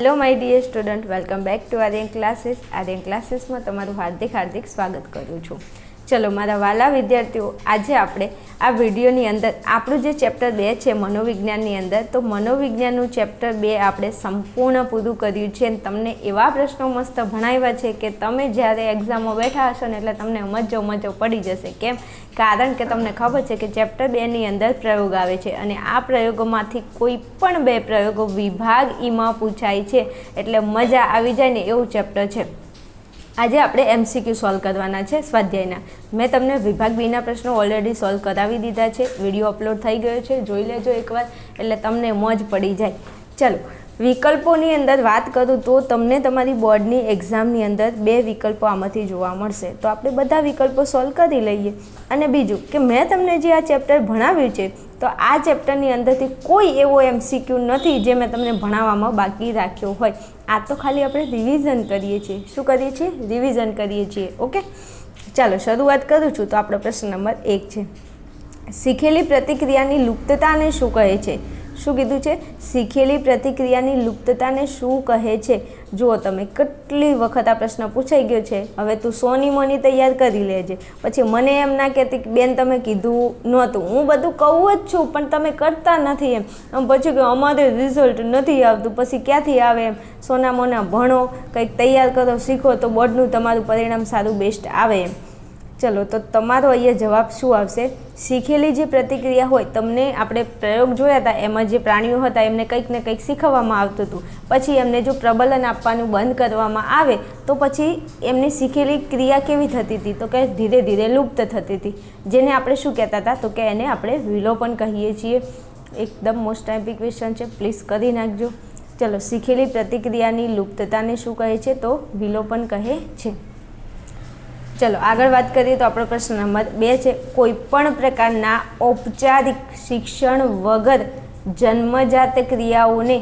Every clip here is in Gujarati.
Hello my dear student welcome back to Aryan classes Aryan ક્લાસીસમાં તમારું હાર્દિક હાર્દિક સ્વાગત કરું છું. ચલો, મારા વાલા વિદ્યાર્થીઓ, આજે આપણે આ વિડીયોની અંદર, આપણું જે ચેપ્ટર બે છે મનોવિજ્ઞાનની અંદર, તો મનોવિજ્ઞાનનું ચેપ્ટર બે આપણે સંપૂર્ણ પૂરું કર્યું છે. અને તમને એવા પ્રશ્નો મસ્ત ભણાવ્યા છે કે તમે જ્યારે એક્ઝામમાં બેઠા હશો ને એટલે તમને મજો મજો પડી જશે. કેમ? કારણ કે તમને ખબર છે કે ચેપ્ટર બેની અંદર પ્રયોગ આવે છે. અને આ પ્રયોગોમાંથી કોઈ પણ બે પ્રયોગો વિભાગ ઈમાં પૂછાય છે. એટલે મજા આવી જાય ને એવું ચેપ્ટર છે. આજે આપણે એમસીક્યુ સોલ્વ કરવાના છે સ્વાધ્યાયના. મેં તમને વિભાગ બીના પ્રશ્નો ઓલરેડી સોલ્વ કરાવી દીધા છે. વીડિયો અપલોડ થઈ ગયો છે. જોઈ લેજો એકવાર, એટલે તમને મોજ પડી જાય. ચલો, વિકલ્પોની અંદર વાત કરું તો તમને તમારી બોર્ડની એક્ઝામની અંદર બે વિકલ્પો આમાંથી જોવા મળશે. તો આપણે બધા વિકલ્પો સોલ્વ કરી લઈએ. અને બીજું કે મેં તમને જે આ ચેપ્ટર ભણાવ્યું છે તો આ ચેપ્ટરની અંદરથી કોઈ એવો એમસીક્યુ નથી જે મેં તમને ભણાવવામાં બાકી રાખ્યો હોય. આ તો ખાલી આપણે રિવિઝન કરીએ છીએ. શું કરીએ છીએ? રિવિઝન કરીએ છીએ. ઓકે ચાલો, શરૂઆત કરું છું તો આપણો પ્રશ્ન નંબર એક છે. શીખેલી પ્રતિક્રિયાની લુપ્તતાને શું કહે છે? શું કીધું છે? શીખેલી પ્રતિક્રિયાની લુપ્તતાને શું કહે છે? જુઓ, તમે કેટલી વખત આ પ્રશ્ન પૂછાઈ ગયો છે. હવે તું સોની મોની તૈયાર કરી લેજે. પછી મને એમ ના કહેતી બેન તમે કીધું નહોતું. હું બધું કહું જ છું, પણ તમે કરતા નથી એમ. આમ પછી કે અમારે રિઝલ્ટ નથી આવતું. પછી ક્યાંથી આવે એમ? સોના મોના ભણો, કંઈક તૈયાર કરો, શીખો તો બોર્ડનું તમારું પરિણામ સારું બેસ્ટ આવે એમ. ચલો, તો તમારો અહીંયા જવાબ શું આવશે? શીખેલી જે પ્રતિક્રિયા હોય, તમને આપણે પ્રયોગ જોયા હતા, એમાં જે પ્રાણીઓ હતા, એમને કંઈક ને કંઈક શીખવવામાં આવતું હતું. પછી એમને જો પ્રબલન આપવાનું બંધ કરવામાં આવે, તો પછી એમની શીખેલી ક્રિયા કેવી થતી હતી? તો કે ધીરે ધીરે લુપ્ત થતી હતી. જેને આપણે શું કહેતા હતા? તો કે એને આપણે વિલોપન કહીએ છીએ. એકદમ મોસ્ટ ટાઈપી ક્વેશ્ચન છે પ્લીઝ કરી નાખજો. ચલો, શીખેલી પ્રતિક્રિયાની લુપ્તતાને શું કહે છે? તો વિલોપન કહે છે. ચલો, આગળ વાત કરીએ તો આપણો પ્રશ્ન નંબર બે છે. કોઈ પણ પ્રકારના ઔપચારિક શિક્ષણ વગર જન્મજાત ક્રિયાઓને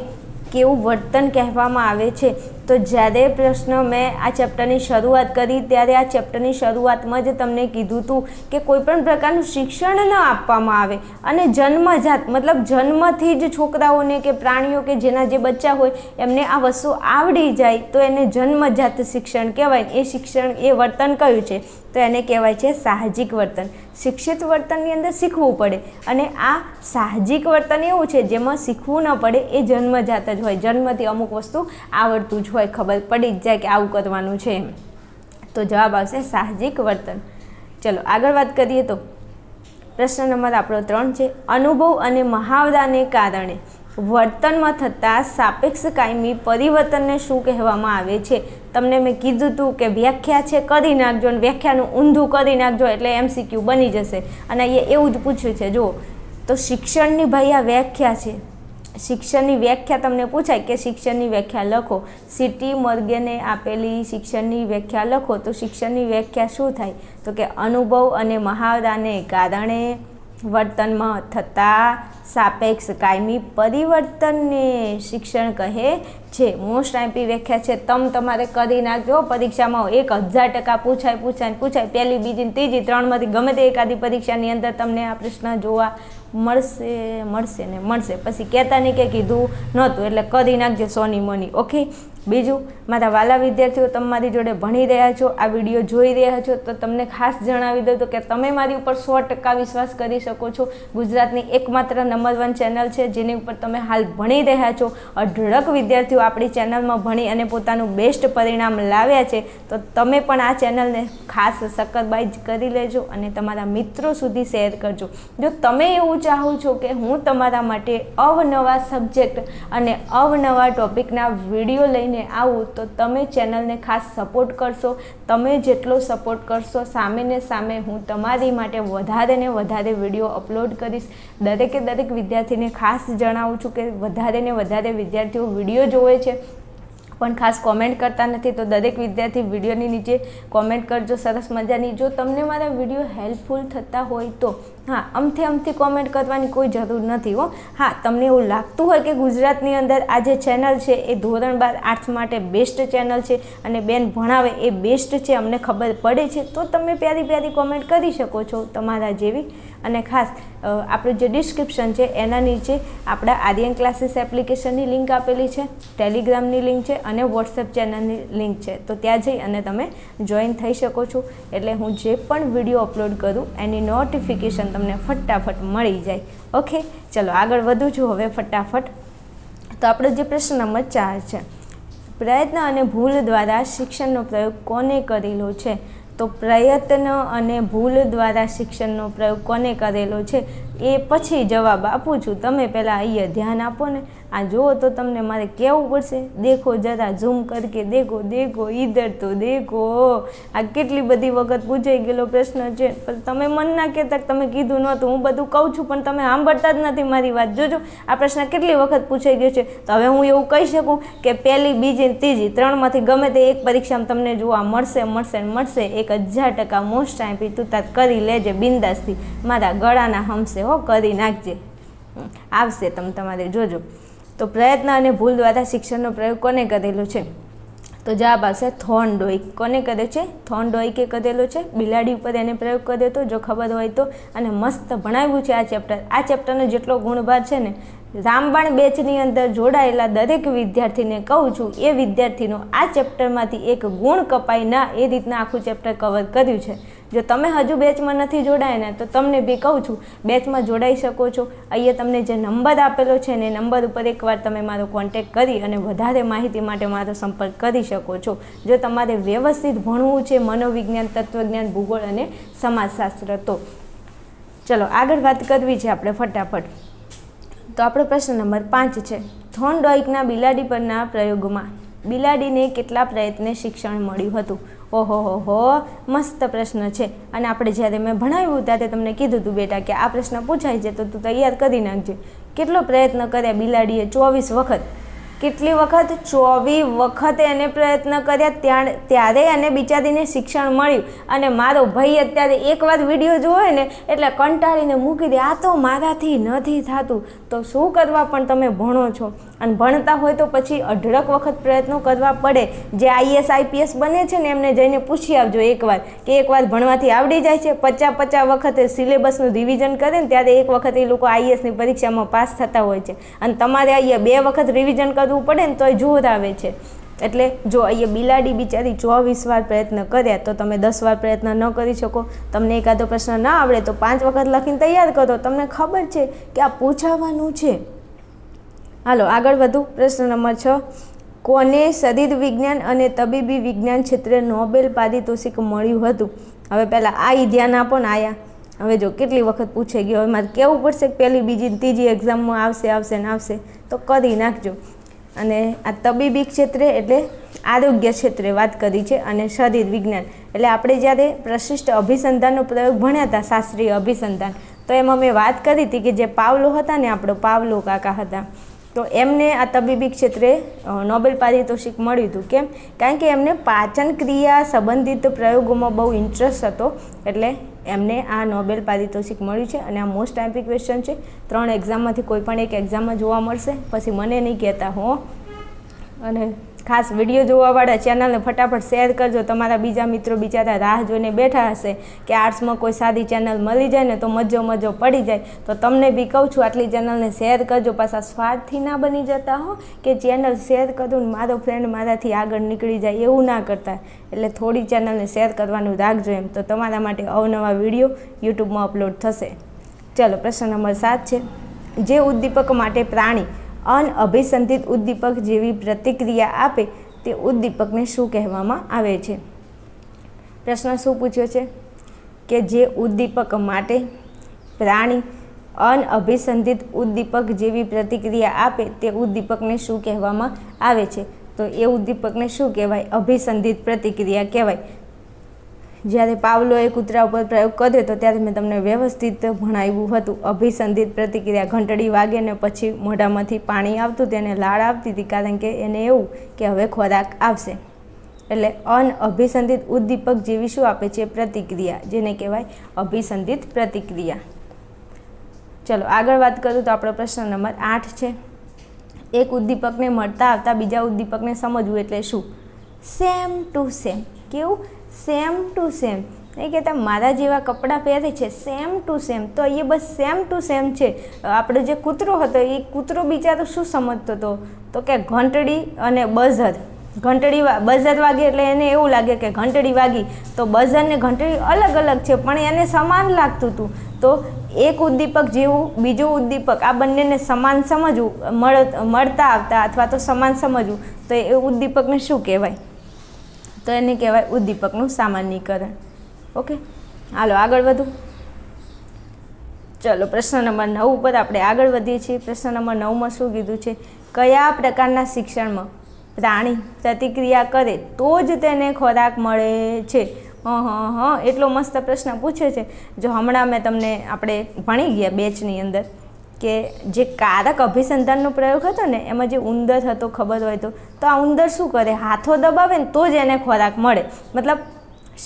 કેવું વર્તન કહેવામાં આવે છે? તો જ્યારે પ્રશ્ન મેં આ ચેપ્ટરની શરૂઆત કરી, ત્યારે આ ચેપ્ટરની શરૂઆતમાં જ તમને કીધું હતું કે કોઈ પણ પ્રકારનું શિક્ષણ ન આપવામાં આવે. અને જન્મજાત, મતલબ જન્મથી જ છોકરાઓને કે પ્રાણીઓ કે જેના જે બચ્ચા હોય, એમને આ વસ્તુ આવડી જાય તો એને જન્મજાત શિક્ષણ કહેવાય. એ શિક્ષણ એ વર્તન કયું છે? તો એને કહેવાય છે સાહજિક વર્તન. શિક્ષિત વર્તનની અંદર શીખવું પડે અને આ સાહજિક વર્તન એવું છે, જેમાં શીખવું ન પડે એ જન્મજાત જ હોય. જન્મથી અમુક વસ્તુ આવડતું જ હોય, ખબર પડી જ જાય કે આવું કરવાનું છે તો જવાબ આવશે સાહજિક વર્તન. ચલો, આગળ વાત કરીએ તો પ્રશ્ન નંબર આપણો ત્રણ છે, અનુભવ અને મહાવરાને કારણે વર્તનમાં થતા સાપેક્ષ કાયમી પરિવર્તનને શું કહેવામાં આવે છે? તમને મેં કીધું હતું કે વ્યાખ્યા છે, કરી નાખજો અને વ્યાખ્યાનું ઊંધું કરી નાખજો એટલે એમસીક્યુ બની જશે. અને અહીંયા એવું જ પૂછ્યું છે, જુઓ. તો શિક્ષણની ભાઈ આ વ્યાખ્યા છે. શિક્ષણની વ્યાખ્યા તમને પૂછાય કે શિક્ષણની વ્યાખ્યા લખો? સિટી મર્ગેને આપેલી શિક્ષણની વ્યાખ્યા લખો. તો શિક્ષણની વ્યાખ્યા શું થાય? તો કે અનુભવ અને મહાવરાને કારણે વર્તનમાં થતા સાપેક્ષ કાયમી પરિવર્તનને શિક્ષણ કહે છે. મોસ્ટ આઈપી વ્યાખ્યા છે, તમ તમારે કરી નાખજો, પરીક્ષામાં એક હજાર ટકા પૂછાય પૂછાય પૂછાય, પહેલી, બીજી ત્રીજી, ત્રણમાંથી ગમે તે એકાદી પરીક્ષાની અંદર તમને આ પ્રશ્ન જોવા મળશે મળશે ને મળશે. પછી કહેતા નહીં કે કીધું નહોતું, એટલે કરી નાખજો સોની મોની ઓકે બીજું, મારા વાલા વિદ્યાર્થીઓ તમારી જોડે ભણી રહ્યા છો, આ વીડિયો જોઈ રહ્યા છો, તો તમને ખાસ જણાવી દઉં તો કે તમે મારી ઉપર સો ટકા વિશ્વાસ કરી શકો છો. ગુજરાતની એકમાત્ર નંબર વન ચેનલ છે, જેની ઉપર તમે હાલ ભણી રહ્યા છો. અઢળક વિદ્યાર્થીઓ આપણી ચેનલમાં ભણી અને પોતાનું બેસ્ટ પરિણામ લાવ્યા છે, તો તમે પણ આ ચેનલને ખાસ સક્કરબાઈજ કરી લેજો અને તમારા મિત્રો સુધી શેર કરજો. જો તમે એવું ચાહો છો કે હું તમારા માટે અવનવા સબ્જેક્ટ અને અવનવા ટોપિકના વીડિયો લઈને આવું, તો તમે ચેનલને ખાસ સપોર્ટ કરશો. તમે જેટલો સપોર્ટ કરશો, સામે ને સામે હું તમારી માટે વધારે ને વધારે વીડિયો અપલોડ કરીશ. દરેકે દરેક વિદ્યાર્થીને ખાસ જણાવું છું કે વધારે ને વધારે વિદ્યાર્થીઓ વીડિયો જોવે છે, પણ ખાસ કોમેન્ટ કરતા નથી. તો દરેક વિદ્યાર્થી વિડીયોની નીચે કોમેન્ટ કરજો, સરસ મજાની. જો તમને મારા વીડિયો હેલ્પફુલ થતા હોય તો હા, અમથી અમથી કોમેન્ટ કરવાની કોઈ જરૂર નથી હો. હા, તમને એવું લાગતું હોય કે ગુજરાતની અંદર આ જે ચેનલ છે એ ધોરણ બાર આર્ટ્સ માટે બેસ્ટ ચેનલ છે અને બેન ભણાવે એ બેસ્ટ છે, અમને ખબર પડે છે, તો તમે પ્યારી પ્યારી કોમેન્ટ કરી શકો છો તમારા જેવી. અને ખાસ આપણું જે ડિસ્ક્રિપ્શન છે એના નીચે આપણા આર્યન ક્લાસીસ એપ્લિકેશનની લિંક આપેલી છે ટેલિગ્રામની લિંક છે અને વોટ્સએપ ચેનલની લિંક છે. તો ત્યાં જઈ અને તમે જોઈન થઈ શકો છો. એટલે હું જે પણ વીડિયો અપલોડ કરું, એની નોટિફિકેશન તમને ફટાફટ મળી જાય. ઓકે ચલો, આગળ વધું છું હવે ફટાફટ. તો આપણો જે પ્રશ્ન નંબર ચાર છે, પ્રયત્ન અને ભૂલ દ્વારા શિક્ષણનો પ્રયોગ કોને કરેલો છે? તો પ્રયત્ન અને ભૂલ દ્વારા શિક્ષણનો પ્રયોગ કોને કરેલો છે એ પછી જવાબ આપું છું. તમે પહેલાં અહીંયા ધ્યાન આપો ને. આ જુઓ તો તમને મારે કહેવું પડશે? દેખો, જરા ઝૂમ કરકે દેખો દેખો, ઈધર તો દેખો. આ કેટલી બધી વખત પૂછાઈ ગયેલો પ્રશ્ન છે. પણ તમે મન ના કહેતા તમે કીધું નહોતું. હું બધું કહું છું, પણ તમે સાંભળતા જ નથી મારી વાત. જોજો, આ પ્રશ્ન કેટલી વખત પૂછાઈ ગયો છે. તો હવે હું એવું કહી શકું કે પહેલી, બીજી ત્રીજી ત્રણમાંથી ગમે તે એક પરીક્ષામાં તમને જોવા મળશે મળશે મળશે. એક હજાર ટકા મોસ્ટ ટાઈમ તું તાત કરી લેજે બિંદાસથી. મારા ગળાના હમશે હો, કરી નાખજે. આવશે તમે તમારે, જોજો. તો પ્રયત્ન અને ભૂલ દ્વારા શિક્ષણનો પ્રયોગ કોને કરેલો છે? તો જવાબ આવશે થોર્નડોઈક કોને કરે છે? થોર્નડોઈકે કરેલો છે. બિલાડી ઉપર એને પ્રયોગ કર્યો હતો જો ખબર હોય તો. અને મસ્ત ભણાવ્યું છે આ ચેપ્ટર આ ચેપ્ટરનો જેટલો ગુણભાર છે ને, રામબાણ બેચની અંદર જોડાયેલા દરેક વિદ્યાર્થીને કહું છું, એ વિદ્યાર્થીનો આ ચેપ્ટરમાંથી એક ગુણ કપાય ના એ રીતના આખું ચેપ્ટર કવર કર્યું છે. જો તમે હજુ બેચમાં નથી જોડાયા ને તો તમને બી કહું છું બેચમાં જોડાઈ શકો છો. અહીંયા તમને જે નંબર આપેલો છે ને એ નંબર ઉપર એકવાર તમે મારો કોન્ટેક કરી અને વધારે માહિતી માટે મારો સંપર્ક કરી શકો છો. જો તમારે વ્યવસ્થિત ભણવું છે, મનોવિજ્ઞાન, તત્વજ્ઞાન, ભૂગોળ અને સમાજશાસ્ત્ર તો. ચલો, આગળ વાત કરવી છે આપણે ફટાફટ. તો આપણો પ્રશ્ન નંબર પાંચ છે થોર્નડોઇકના બિલાડી પરના પ્રયોગમાં બિલાડીને કેટલા પ્રયત્ને શિક્ષણ મળ્યું હતું? ઓહો હો હો મસ્ત પ્રશ્ન છે. અને આપણે જ્યારે મેં ભણાવ્યું ત્યારે તમને કીધું હતું બેટા કે આ પ્રશ્ન પૂછાય છે તો તું તૈયાર કરી નાખજે. કેટલો પ્રયત્ન કર્યા બિલાડીએ ચોવીસ વખત? કેટલી વખત? ચોવીસ વખત એને પ્રયત્ન કર્યા ત્યાં, ત્યારે એને બિચારીને શિક્ષણ મળ્યું. અને મારો ભાઈ અત્યારે એકવાર વીડિયો જોવે ને, એટલે કંટાળીને મૂકી દે, આ તો મારાથી નથી થતું. તો શું કરવા પણ તમે ભણો છો? અને ભણતા હોય તો પછી અઢળક વખત પ્રયત્નો કરવા પડે. જે આઈએસ, આઈપીએસ બને છે ને એમને જઈને પૂછી આવજો એકવાર કે એકવાર ભણવાથી આવડી જાય છે. પચાસ પચાસ વખતે સિલેબસનું રિવિઝન કરે ને ત્યારે એક વખત એ લોકો આઈએસની પરીક્ષામાં પાસ થતા હોય છે. અને તમારે અહીંયા બે વખત રિવિઝન કરવું પડે ને તોય જોર આવે છે. એટલે જો અહીંયા બિલાડી બિચારી ચોવીસ વાર પ્રયત્ન કર્યા તો તમે દસ વાર પ્રયત્ન ન કરી શકો. તમને એકાદો પ્રશ્ન ના આવડે તો પાંચ વખત લખીને તૈયાર કરો. તમને ખબર છે કે આ પૂછાવાનું છે. હાલો, આગળ વધુ પ્રશ્ન નંબર છ. કોને શરીર વિજ્ઞાન અને તબીબી વિજ્ઞાન ક્ષેત્રે નોબેલ પારિતોષિક મળ્યું હતું? હવે પહેલાં આ ધ્યાન આપો ને આયા. હવે જો કેટલી વખત પૂછાઈ ગયો, હવે મારે કહેવું પડશે પહેલી, બીજી ત્રીજી એક્ઝામમાં આવશે આવશે ને આવશે, તો કરી નાખજો. અને આ તબીબી ક્ષેત્રે એટલે આરોગ્ય ક્ષેત્રે વાત કરી છે, અને શરીર વિજ્ઞાન. એટલે આપણે જ્યારે પ્રશિષ્ટ અભિસંધાનનો પ્રયોગ ભણ્યા હતા, શાસ્ત્રીય અભિસંધાન, તો એમાં મેં વાત કરી હતી કે જે પાવલો હતા ને આપણો પાવલો કાકા હતા તો એમને આ તબીબી ક્ષેત્રે નોબેલ પારિતોષિક મળ્યું હતું. કેમ? કારણ કે એમને પાચન ક્રિયા સંબંધિત પ્રયોગોમાં બહુ ઇન્ટરેસ્ટ હતો. એટલે એમને આ નોબેલ પારિતોષિક મળ્યું છે અને આ મોસ્ટ એમ્પી ક્વેશ્ચન છે. ત્રણ એક્ઝામમાંથી કોઈ પણ એક એક્ઝામમાં જોવા મળશે. પછી મને નહીં કહેતા, હો. અને ખાસ વીડિયો જોવાવાળા ચેનલને ફટાફટ શેર કરજો. તમારા બીજા મિત્રો બિચારા રાહ જોઈને બેઠા હશે કે આર્ટ્સમાં કોઈ સારી ચેનલ મળી જાય ને તો મજો મજો પડી જાય. તો તમને બી કહું છું, આટલી ચેનલને શેર કરજો. પાછા સ્વાર્થથી ના બની જતા હો કે ચેનલ શેર કરું ને મારો ફ્રેન્ડ મારાથી આગળ નીકળી જાય એવું ના કરતા. એટલે થોડી ચેનલને શેર કરવાનું રાખજો એમ. તો તમારા માટે અવનવા વીડિયો યુટ્યુબમાં અપલોડ થશે. ચલો, પ્રશ્ન નંબર સાત છે. જે ઉદ્દીપક માટે પ્રાણી અનઅભિસંધિત ઉદ્દીપક જેવી પ્રતિક્રિયા આપે તે ઉદ્દીપકને શું કહેવામાં આવે છે? પ્રશ્ન શું પૂછ્યો છે? કે જે ઉદ્દીપક માટે પ્રાણી અનઅભિસંધિત ઉદ્દીપક જેવી પ્રતિક્રિયા આપે તે ઉદ્દીપકને શું કહેવામાં આવે છે? તો એ ઉદ્દીપકને શું કહેવાય? અભિસંધિત પ્રતિક્રિયા કહેવાય. જ્યારે પાવલોએ કૂતરા ઉપર પ્રયોગ કર્યો તો ત્યારે મેં તમને વ્યવસ્થિત ભણાવ્યું હતું. અભિસંધિત પ્રતિક્રિયા ઘંટડી વાગે ને પછી મોઢામાંથી પાણી આવતું, તેને લાળ આવતી હતી કારણ કે એને એવું કે હવે ખોરાક આવશે. એટલે અનઅભિસંધિત ઉદ્દીપક જેવી શું આપે છે? પ્રતિક્રિયા, જેને કહેવાય અભિસંધિત પ્રતિક્રિયા. ચલો, આગળ વાત કરું તો આપણો પ્રશ્ન નંબર આઠ છે. એક ઉદ્દીપકને મળતા આવતા બીજા ઉદ્દીપકને સમજવું એટલે શું? સેમ ટુ સેમ કેવું? સેમ ટુ સેમ એ કહેતા, મારા જેવા કપડાં પહેરે છે સેમ ટુ સેમ તો એ બસ સેમ ટુ સેમ છે. આપણો જે કૂતરો હતો, એ કૂતરો બિચારો શું સમજતો હતો? તો કે ઘંટડી અને બઝર. ઘંટડી બઝર વાગે એટલે એને એવું લાગે કે ઘંટડી વાગી. તો બઝર ને ઘંટડી અલગ અલગ છે, પણ એને સમાન લાગતું હતું. તો એક ઉદ્દીપક જેવું, બીજું ઉદ્દીપક, આ બંનેને સમાન સમજવું, મળ, મળતા આવતા અથવા તો સમાન સમજવું. તો એ ઉદ્દીપકને શું કહેવાય? તો એને કહેવાય ઉદ્દીપકનું સામાન્યીકરણ. ઓકે? હાલો, આગળ વધું. ચલો, પ્રશ્ન નંબર નવ ઉપર આપણે આગળ વધીએ છીએ. પ્રશ્ન નંબર નવમાં શું કીધું છે? કયા પ્રકારના શિક્ષણમાં પ્રાણી પ્રતિક્રિયા કરે તો જ તેને ખોરાક મળે છે? હં હં એટલો મસ્ત પ્રશ્ન પૂછે છે. જો હમણાં મેં તમને આપણે ભણી ગયા બેચની અંદર. કે જે કારક અભિસંધાનનો પ્રયોગ હતો ને, એમાં જે ઉંદર હતો, ખબર હોય તો. તો આ ઉંદર શું કરે? હાથો દબાવે ને તો જ એને ખોરાક મળે. મતલબ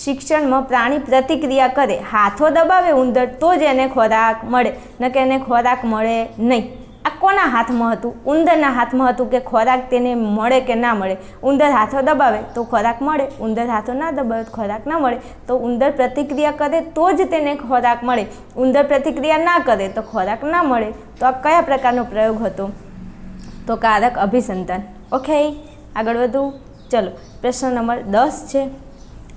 શિક્ષણમાં પ્રાણી પ્રતિક્રિયા કરે. હાથો દબાવે ઉંદર તો જ એને ખોરાક મળે. ન કે એને ખોરાક મળે નહીં. આ કોના હાથમાં હતું? ઉંદરના હાથમાં હતું કે ખોરાક તેને મળે કે ના મળે? ઉંદર હાથો દબાવે તો ખોરાક મળે. ઉંદર હાથો ના દબાવે તો ખોરાક ના મળે. તો ઉંદર પ્રતિક્રિયા કરે તો જ તેને ખોરાક મળે. ઉંદર પ્રતિક્રિયા ના કરે તો ખોરાક ના મળે. તો આ કયા પ્રકારનો પ્રયોગ હતો? તો કારક અભિસંતાન ઓકે, આગળ વધું. ચલો, પ્રશ્ન નંબર દસ છે.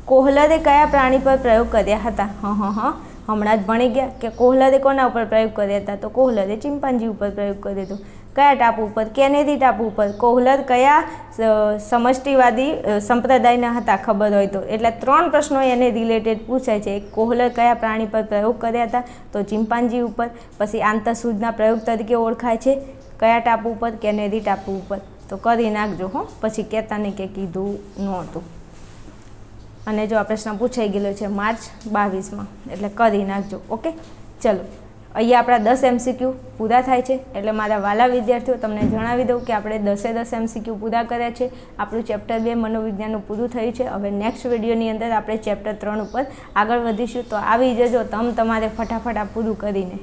કોહલરે કયા પ્રાણી પર પ્રયોગ કર્યા હતા? હં હં હં. હમણાં જ ભણી ગયા કે કોહલરે કોના ઉપર પ્રયોગ કર્યા હતા? તો કોહલરે ચિંપાંજી ઉપર પ્રયોગ કર્યો હતો. કયા ટાપુ ઉપર? કેનેરી ટાપુ ઉપર. કોહલર કયા સમષ્ટિવાદી સંપ્રદાયના હતા ખબર હોય તો. એટલે ત્રણ પ્રશ્નો એને રિલેટેડ પૂછાય છે. કોહલદ કયા પ્રાણી પર પ્રયોગ કર્યા હતા? તો ચિંપાંજી ઉપર. પછી આંતરસૂદના પ્રયોગ તરીકે ઓળખાય છે. કયા ટાપુ ઉપર? કેનેરી ટાપુ ઉપર. તો કરી નાખજો હો. પછી કહેતા નહીં કે કીધું નહોતું અને જો આ પ્રશ્ન પૂછાઈ ગયેલો છે માર્ચ બાવીસમાં, એટલે કરી નાખજો, ઓકે? ચલો, અહીંયા આપણા દસ એમસીક્યુ પૂરા થાય છે, એટલે મારા વાલા વિદ્યાર્થીઓ તમને જણાવી દઉં કે આપણે દસે દસ એમસીક્યુ પૂરા કર્યા છે. આપણું ચેપ્ટર બે મનોવિજ્ઞાનનું પૂરું થયું છે. હવે નેક્સ્ટ વિડીયોની અંદર આપણે ચેપ્ટર ત્રણ ઉપર આગળ વધીશું. તો આવી જજો, તમ તમારે ફટાફટ આ પૂરું કરીને.